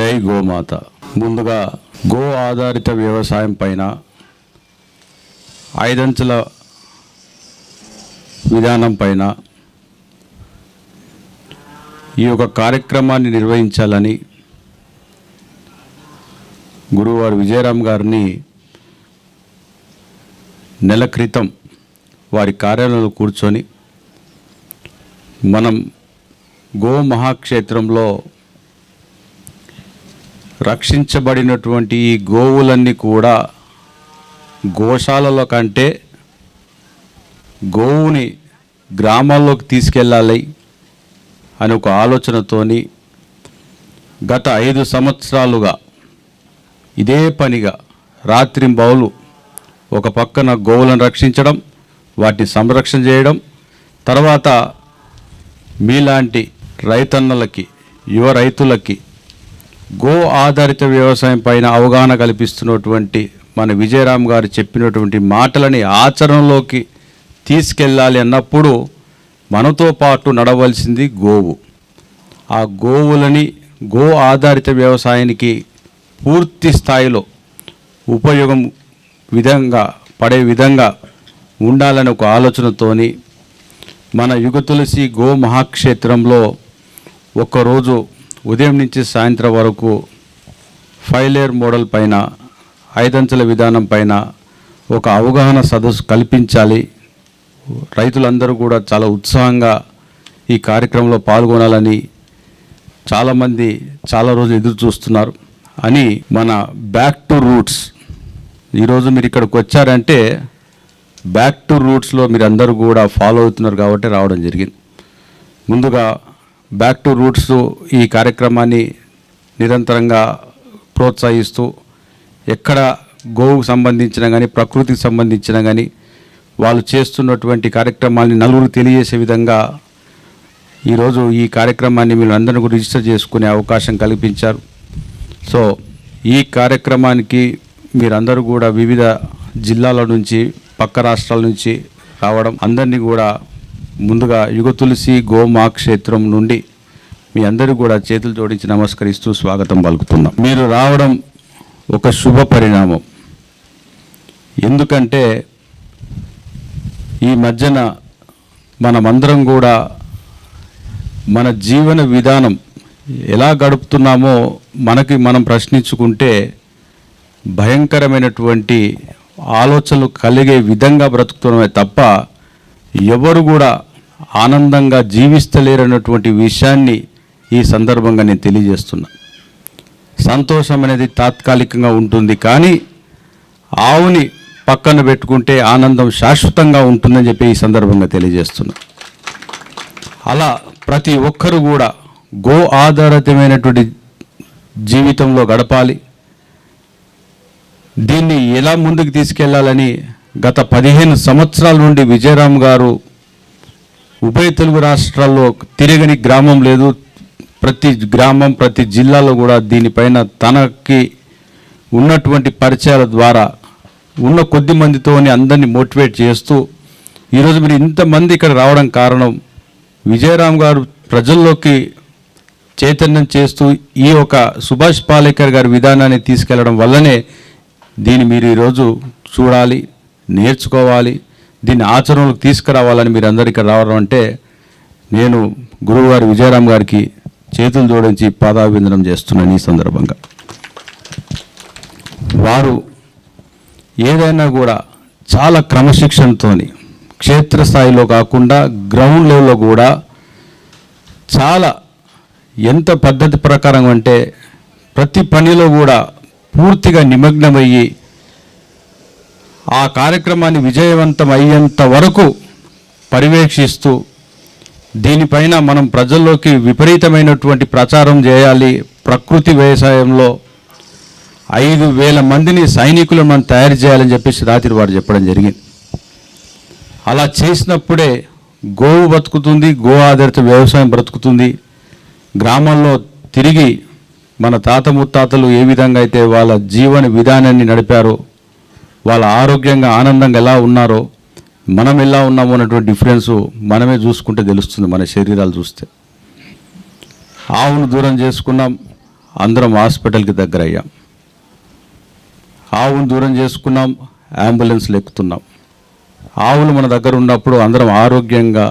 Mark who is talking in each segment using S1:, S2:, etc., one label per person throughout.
S1: జై గోమాత. ముందుగా గో ఆధారిత వ్యవసాయం పైన ఐదంచెల విధానం పైన ఈ యొక్క కార్యక్రమాన్ని నిర్వహించాలని గురువారు విజయరామ్ గారిని నెల క్రితం వారి కార్యాలయంలో కూర్చొని మనం గో మహాక్షేత్రంలో రక్షించబడినటువంటి ఈ గోవులన్నీ కూడా గోశాలలో కంటే గోవుని గ్రామాల్లోకి తీసుకెళ్ళాలి అని ఒక ఆలోచనతోని గత ఐదు సంవత్సరాలుగా ఇదే పనిగా రాత్రింబౌలు ఒక పక్కన గోవులను రక్షించడం వాటిని సంరక్షణ చేయడం తర్వాత మీలాంటి రైతన్నలకి యువ రైతులకి గో ఆధారిత వ్యవసాయం పైన అవగాహన కల్పిస్తున్నటువంటి మన విజయరామ్ గారు చెప్పినటువంటి మాటలని ఆచరణలోకి తీసుకెళ్ళాలి అన్నప్పుడు మనతో పాటు నడవలసింది గోవు. ఆ గోవులని గో ఆధారిత వ్యవసాయానికి పూర్తి స్థాయిలో ఉపయోగం విధంగా పడే విధంగా ఉండాలని ఒక ఆలోచనతోని మన యుగ తులసి గో మహాక్షేత్రంలో ఒకరోజు ఉదయం నుంచి సాయంత్రం వరకు ఫైవ్ లేయర్ మోడల్ పైన ఐదంచెల విధానం పైన ఒక అవగాహన సదస్సు కల్పించాలి. రైతులందరూ కూడా చాలా ఉత్సాహంగా ఈ కార్యక్రమంలో పాల్గొనాలని చాలామంది చాలా రోజులు ఎదురు చూస్తున్నారు. అని మన బ్యాక్ టు రూట్స్ ఈరోజు మీరు ఇక్కడికి వచ్చారంటే బ్యాక్ టు రూట్స్లో మీరు అందరూ కూడా ఫాలో అవుతున్నారు కాబట్టి రావడం జరిగింది. ముందుగా బ్యాక్ టు రూట్స్ ఈ కార్యక్రమాన్ని నిరంతరంగా ప్రోత్సహిస్తూ ఎక్కడ గోవుకు సంబంధించిన కానీ ప్రకృతికి సంబంధించిన కానీ వాళ్ళు చేస్తున్నటువంటి కార్యక్రమాన్ని నలుగురు తెలియజేసే విధంగా ఈరోజు ఈ కార్యక్రమాన్ని మీరు అందరూ రిజిస్టర్ చేసుకునే అవకాశం కల్పించారు. సో ఈ కార్యక్రమానికి మీరందరూ కూడా వివిధ జిల్లాల నుంచి పక్క రాష్ట్రాల నుంచి రావడం అందరినీ కూడా ముందుగా యుగ తులసి గోమా క్షేత్రం నుండి మీ అందరూ కూడా చేతులు జోడించి నమస్కరిస్తూ స్వాగతం పలుకుతున్నాం. మీరు రావడం ఒక శుభ పరిణామం. ఎందుకంటే ఈ మధ్యన మనమందరం కూడా మన జీవన విధానం ఎలా గడుపుతున్నామో మనకి మనం ప్రశ్నించుకుంటే భయంకరమైనటువంటి ఆలోచనలు కలిగే విధంగా బ్రతుకుతున్నామే తప్ప ఎవరు కూడా ఆనందంగా జీవిస్తలేరన్నటువంటి విషయాన్ని ఈ సందర్భంగా నేను తెలియజేస్తున్నా. సంతోషం అనేది తాత్కాలికంగా ఉంటుంది కానీ ఆవుని పక్కన పెట్టుకుంటే ఆనందం శాశ్వతంగా ఉంటుందని చెప్పి ఈ సందర్భంగా తెలియజేస్తున్నా. అలా ప్రతి ఒక్కరు కూడా గో ఆధారితమైనటువంటి జీవితంలో గడపాలి. దీన్ని ఎలా ముందుకు తీసుకెళ్ళాలని గత పదిహేను సంవత్సరాల నుండి విజయరామ్ గారు ఉభయ తెలుగు రాష్ట్రాల్లో తిరగని గ్రామం లేదు. ప్రతి గ్రామం ప్రతి జిల్లాలో కూడా దీనిపైన తనకి ఉన్నటువంటి పరిచయాల ద్వారా ఉన్న కొద్ది మందితోని అందరినీ మోటివేట్ చేస్తూ ఈరోజు మీరు ఇంతమంది ఇక్కడ రావడం కారణం విజయరామ్ గారు ప్రజల్లోకి చైతన్యం చేస్తూ ఈ యొక్క సుభాష్ పాలేకర్ గారి విధానాన్ని తీసుకెళ్ళడం వల్లనే దీన్ని మీరు ఈరోజు చూడాలి నేర్చుకోవాలి. దీన్ని ఆచరణలోకి తీసుకురావాలని మీరు అందరు ఇక్కడ రావడం అంటే నేను గురువుగారు విజయరామ్ గారికి చేతులు జోడించి పాదాభివందనం చేస్తున్నాను ఈ సందర్భంగా. వారు ఏదైనా కూడా చాలా క్రమశిక్షణతోని క్షేత్రస్థాయిలో కాకుండా గ్రౌండ్ లెవెల్లో కూడా చాలా ఎంత పద్ధతి ప్రకారం అంటే ప్రతి పనిలో కూడా పూర్తిగా నిమగ్నమయ్యి ఆ కార్యక్రమాన్ని విజయవంతం అయ్యేంత వరకు పర్యవేక్షిస్తూ దీనిపైన మనం ప్రజల్లోకి విపరీతమైనటువంటి ప్రచారం చేయాలి. ప్రకృతి వ్యవసాయంలో ఐదు వేల మందిని సైనికులను మనం తయారు చేయాలని చెప్పేసి రాత్రి వారు చెప్పడం జరిగింది. అలా చేసినప్పుడే గోవు బతుకుతుంది గో ఆధారిత వ్యవసాయం బ్రతుకుతుంది. గ్రామాల్లో తిరిగి మన తాత ముత్తాతలు ఏ విధంగా అయితే వాళ్ళ జీవన విధానాన్ని నడిపారో వాళ్ళ ఆరోగ్యంగా ఆనందంగా ఎలా ఉన్నారో మనం ఎలా ఉన్నామో అన్నటువంటి డిఫరెన్స్ మనమే చూసుకుంటే తెలుస్తుంది మన శరీరాలు చూస్తే. ఆవును దూరం చేసుకున్నాం అందరం హాస్పిటల్కి దగ్గర అయ్యాం ఆవును దూరం చేసుకున్నాం అంబులెన్స్లు ఎక్కుతున్నాం ఆవులు మన దగ్గర ఉన్నప్పుడు అందరం ఆరోగ్యంగా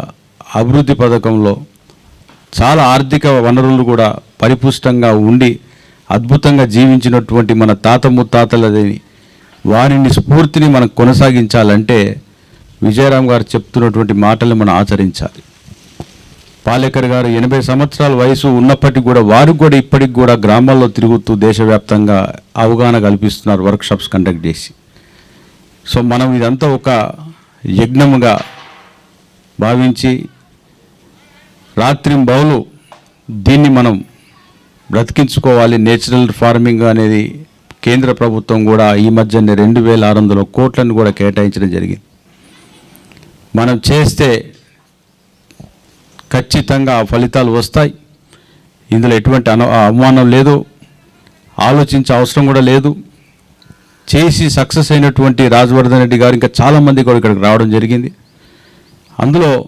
S1: అభివృద్ధి పథకంలో చాలా ఆర్థిక వనరులు కూడా పరిపుష్టంగా ఉండి అద్భుతంగా జీవించినటువంటి మన తాత ముత్తాతలది వారిని స్ఫూర్తిని మనం కొనసాగించాలంటే విజయరామ్ గారు చెప్తున్నటువంటి మాటలను మనం ఆచరించాలి. పాలేకర్ గారు ఎనభై సంవత్సరాల వయసు ఉన్నప్పటికీ కూడా వారికి కూడా ఇప్పటికి కూడా గ్రామాల్లో తిరుగుతూ దేశవ్యాప్తంగా అవగాహన కల్పిస్తున్నారు వర్క్షాప్స్ కండక్ట్ చేసి. సో మనం ఇదంతా ఒక యజ్ఞముగా భావించి రాత్రింబౌలు దీన్ని మనం బ్రతికించుకోవాలి. నేచురల్ ఫార్మింగ్ అనేది కేంద్ర ప్రభుత్వం కూడా ఈ మధ్యనే రెండు వేల ఆరు వందల కోట్లను కూడా కేటాయించడం జరిగింది. మనం చేస్తే ఖచ్చితంగా ఫలితాలు వస్తాయి. ఇందులో ఎటువంటి అను అవమానం లేదు. ఆలోచించే అవసరం కూడా లేదు. చేసి సక్సెస్ అయినటువంటి రాజవర్ధన్ రెడ్డి గారు ఇంకా చాలామంది కూడా ఇక్కడికి రావడం జరిగింది. అందులో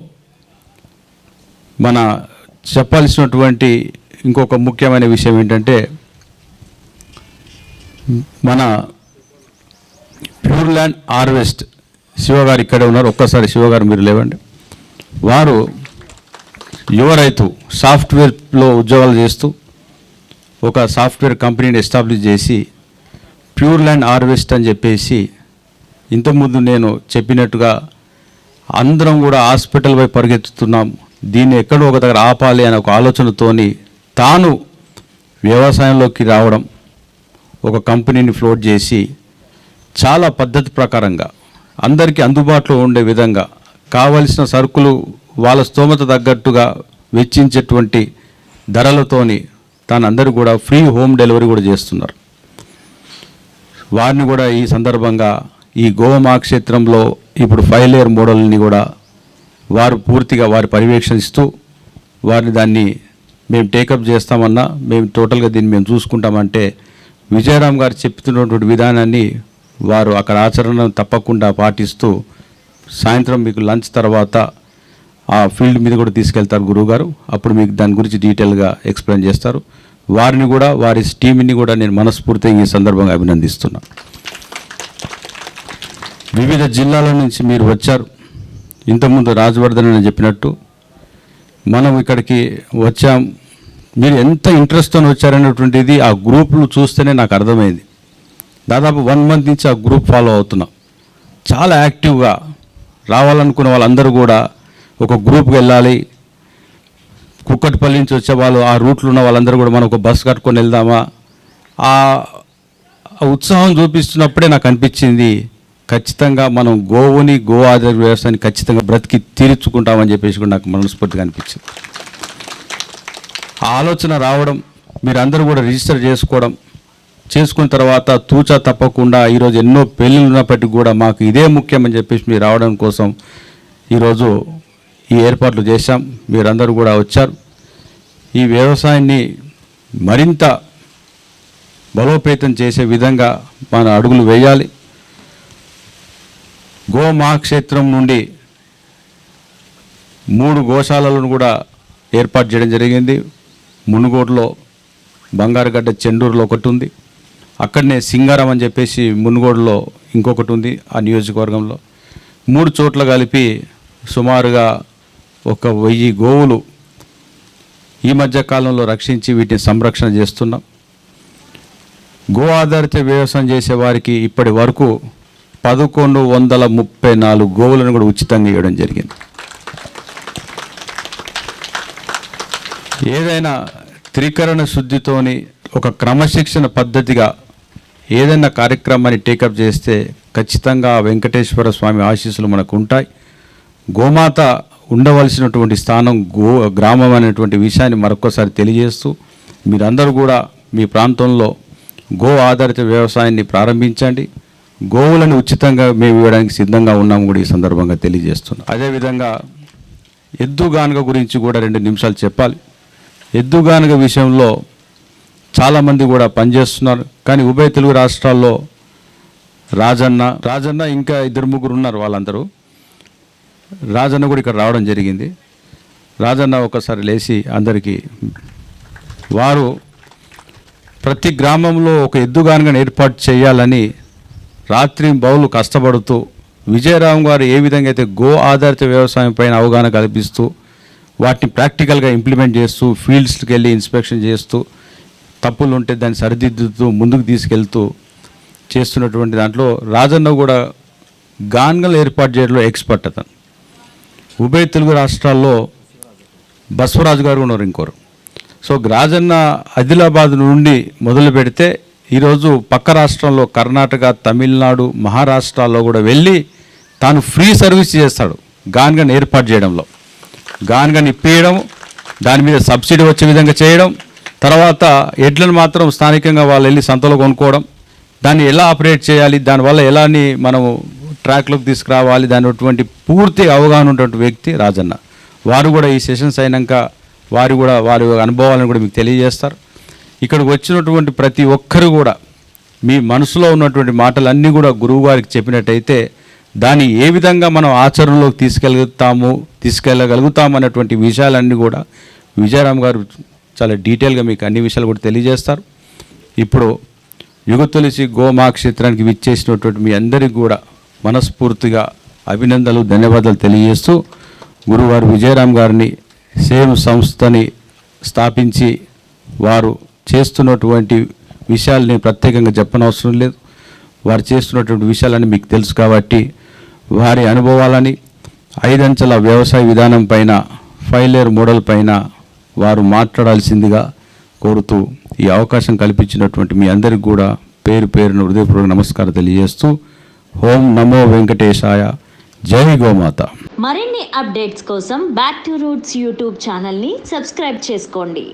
S1: మన చెప్పాల్సినటువంటి ఇంకొక ముఖ్యమైన విషయం ఏంటంటే మన ప్యూర్ ల్యాండ్ హార్వెస్ట్ శివగారు ఇక్కడే ఉన్నారు. ఒక్కసారి శివగారు మీరు లేవండి. వారు యువ రైతు సాఫ్ట్వేర్లో ఉద్యోగాలు చేస్తూ ఒక సాఫ్ట్వేర్ కంపెనీని ఎస్టాబ్లిష్ చేసి ప్యూర్ ల్యాండ్ హార్వెస్ట్ అని చెప్పేసి ఇంతకుముందు నేను చెప్పినట్టుగా అందరం కూడా హాస్పిటల్ వైపు పరిగెత్తుతున్నాం. దీన్ని ఎక్కడో ఒక దగ్గర ఆపాలి అనే ఒక ఆలోచనతోని తాను వ్యవసాయంలోకి రావడం ఒక కంపెనీని ఫ్లోట్ చేసి చాలా పద్ధతి ప్రకారంగా అందరికీ అందుబాటులో ఉండే విధంగా కావలసిన సరుకులు వాళ్ళ స్తోమత తగ్గట్టుగా వెచ్చించేటువంటి ధరలతోని తాను కూడా ఫ్రీ హోమ్ డెలివరీ కూడా చేస్తున్నారు. వారిని కూడా ఈ సందర్భంగా ఈ గోమా క్షేత్రంలో ఇప్పుడు ఫైవ్ లేయర్ మోడల్ని కూడా వారు పూర్తిగా వారి పర్యవేక్షిస్తూ వారిని దాన్ని మేము టేకప్ చేస్తామన్నా మేము టోటల్గా దీన్ని మేము చూసుకుంటామంటే విజయరామ్ గారు చెప్తున్నటువంటి విధానాన్ని వారు అక్కడ ఆచరణ తప్పకుండా పాటిస్తూ సాయంత్రం మీకు లంచ్ తర్వాత ఆ ఫీల్డ్ మీద కూడా తీసుకెళ్తారు గురువుగారు. అప్పుడు మీకు దాని గురించి డీటెయిల్గా ఎక్స్ప్లెయిన్ చేస్తారు. వారిని కూడా వారి టీంని కూడా నేను మనస్ఫూర్తిగా ఈ సందర్భంగా అభినందిస్తున్నా. వివిధ జిల్లాల నుంచి మీరు వచ్చారు. ఇంతకుముందు రాజవర్ధన్ అని చెప్పినట్టు మనం ఇక్కడికి వచ్చాం. మీరు ఎంత ఇంట్రెస్ట్తో వచ్చారనేటువంటిది ఆ గ్రూపులు చూస్తేనే నాకు అర్థమైంది. దాదాపు వన్ మంత్ నుంచి ఆ గ్రూప్ ఫాలో అవుతున్నా. చాలా యాక్టివ్గా రావాలనుకున్న వాళ్ళందరూ కూడా ఒక గ్రూప్కి వెళ్ళాలి. కుక్కటిపల్లి నుంచి వచ్చే వాళ్ళు ఆ రూట్లో ఉన్న వాళ్ళందరూ కూడా మనం ఒక బస్సు కట్టుకొని వెళ్దామా? ఆ ఉత్సాహం చూపిస్తున్నప్పుడే నాకు అనిపించింది ఖచ్చితంగా మనం గోవుని గో ఆధార వ్యవసాయాన్ని ఖచ్చితంగా బ్రతికి తీర్చుకుంటామని చెప్పేసి కూడా నాకు మనస్ఫూర్తిగా అనిపించింది. ఆలోచన రావడం మీరందరూ కూడా రిజిస్టర్ చేసుకోవడం చేసుకున్న తర్వాత తూచా తప్పకుండా ఈరోజు ఎన్నో పెళ్ళిళ్ళు ఉన్నప్పటికీ కూడా మాకు ఇదే ముఖ్యమని చెప్పేసి మీరు రావడం కోసం ఈరోజు ఈ ఏర్పాట్లు చేశాం. మీరందరూ కూడా వచ్చారు. ఈ వ్యవసాయాన్ని మరింత బలోపేతం చేసే విధంగా మన అడుగులు వేయాలి. గోమహాక్షేత్రం నుండి మూడు గోశాలలను కూడా ఏర్పాటు చేయడం జరిగింది. మునుగోడులో బంగారుగడ్డ చెండూరులో ఒకటి ఉంది అక్కడనే సింగారం అని చెప్పేసి మునుగోడులో ఇంకొకటి ఉంది ఆ నియోజకవర్గంలో. మూడు చోట్ల కలిపి సుమారుగా ఒక వెయ్యి గోవులు ఈ మధ్య కాలంలో రక్షించి వీటిని సంరక్షణ చేస్తున్నాం. గో ఆధారిత వ్యవసాయం చేసే వారికి ఇప్పటి వరకు పదకొండు వందల ముప్పై నాలుగు గోవులను కూడా ఉచితంగా ఇవ్వడం జరిగింది. ఏదైనా త్రికరణ శుద్ధితోని ఒక క్రమశిక్షణ పద్ధతిగా ఏదైనా కార్యక్రమాన్ని టేకప్ చేస్తే ఖచ్చితంగా వెంకటేశ్వర స్వామి ఆశీస్సులు మనకు ఉంటాయి గోమాత ఉండవలసినటువంటి స్థానం గో గ్రామం అనేటువంటి విషయాన్ని మరొకసారి తెలియజేస్తూ మీరందరూ కూడా మీ ప్రాంతంలో గో ఆధారిత వ్యవసాయాన్ని ప్రారంభించండి. గోవులను ఉచితంగా మేము ఇవ్వడానికి సిద్ధంగా ఉన్నాము కూడా ఈ సందర్భంగా తెలియజేస్తున్నాం. అదేవిధంగా ఎద్దు గానుగ గురించి కూడా రెండు నిమిషాలు చెప్పాలి. ఎద్దుగానుగ విషయంలో చాలామంది కూడా పనిచేస్తున్నారు. కానీ ఉభయ తెలుగు రాష్ట్రాల్లో రాజన్న రాజన్న ఇంకా ఇద్దరు ముగ్గురు ఉన్నారు వాళ్ళందరూ. రాజన్న కూడా ఇక్కడ రావడం జరిగింది. రాజన్న ఒకసారి లేచి అందరికీ వారు ప్రతి గ్రామంలో ఒక ఎద్దుగానుగా ఏర్పాటు చేయాలని రాత్రి బౌలు కష్టపడుతూ విజయరామ్ గారు ఏ విధంగా అయితే గో ఆధారిత వ్యవసాయం పైన అవగాహన కల్పిస్తూ వాటిని ప్రాక్టికల్గా ఇంప్లిమెంట్ చేస్తూ ఫీల్డ్స్కి వెళ్ళి ఇన్స్పెక్షన్ చేస్తూ తప్పులు ఉంటే దాన్ని సరిదిద్దుతూ ముందుకు తీసుకెళ్తూ చేస్తున్నటువంటి దాంట్లో రాజన్న కూడా గాన్గల్ ఏర్పాటు చేయడంలో ఎక్స్పర్ట్ అతను. ఉభయ తెలుగు రాష్ట్రాల్లో బసవరాజు గారు ఉన్నారు ఇంకోరు. సో రాజన్న ఆదిలాబాద్ నుండి మొదలు పెడితే ఈరోజు పక్క రాష్ట్రంలో కర్ణాటక తమిళనాడు మహారాష్ట్రాల్లో కూడా వెళ్ళి తాను ఫ్రీ సర్వీస్ చేస్తాడు గాన్గన్ ఏర్పాటు చేయడంలో. గానుగా నిప్పియడం దాని మీద సబ్సిడీ వచ్చే విధంగా చేయడం తర్వాత ఎడ్లను మాత్రం స్థానికంగా వాళ్ళు వెళ్ళి సంతలో కొనుక్కోవడం. దాన్ని ఎలా ఆపరేట్ చేయాలి దానివల్ల ఎలాని మనము ట్రాక్లోకి తీసుకురావాలి దాని అటువంటి పూర్తి అవగాహన ఉన్నటువంటి వ్యక్తి రాజన్న. వారు కూడా ఈ సెషన్స్ అయినాక వారు కూడా వారి అనుభవాలను కూడా మీకు తెలియజేస్తారు. ఇక్కడికి వచ్చినటువంటి ప్రతి ఒక్కరు కూడా మీ మనసులో ఉన్నటువంటి మాటలన్నీ కూడా గురువు గారికి చెప్పినట్టయితే దాన్ని ఏ విధంగా మనం ఆచరణలోకి తీసుకెళ్తాము తీసుకెళ్ళగలుగుతాము అన్నటువంటి విషయాలన్నీ కూడా విజయరామ్ గారు చాలా డీటెయిల్గా మీకు అన్ని విషయాలు కూడా తెలియజేస్తారు. ఇప్పుడు యుగ తులసి గోమా క్షేత్రానికి విచ్చేసినటువంటి మీ అందరికీ కూడా మనస్ఫూర్తిగా అభినందనలు ధన్యవాదాలు తెలియజేస్తూ గురువారు విజయరామ్ గారిని సేమ్ సంస్థని స్థాపించి వారు చేస్తున్నటువంటి విషయాల్ని ప్రత్యేకంగా చెప్పనవసరం లేదు. వారు చేస్తున్నటువంటి విషయాలని మీకు తెలుసు కాబట్టి వారి అనుభవాలని ఐదంచెల వ్యవసాయ విధానం పైన ఫైలేర్ మోడల్ పైన వారు మాట్లాడాల్సిందిగా కోరుతూ ఈ అవకాశం కల్పించినటువంటి మీ అందరికి కూడా పేరు పేరును హృదయపూర్వక నమస్కారం తెలియజేస్తూ ఓం నమో వెంకటేశాయ. జై గోమాత.
S2: మరిన్ని అప్డేట్స్ కోసం బ్యాక్ టు రూట్స్ యూట్యూబ్ ఛానల్ని సబ్స్క్రైబ్ చేసుకోండి.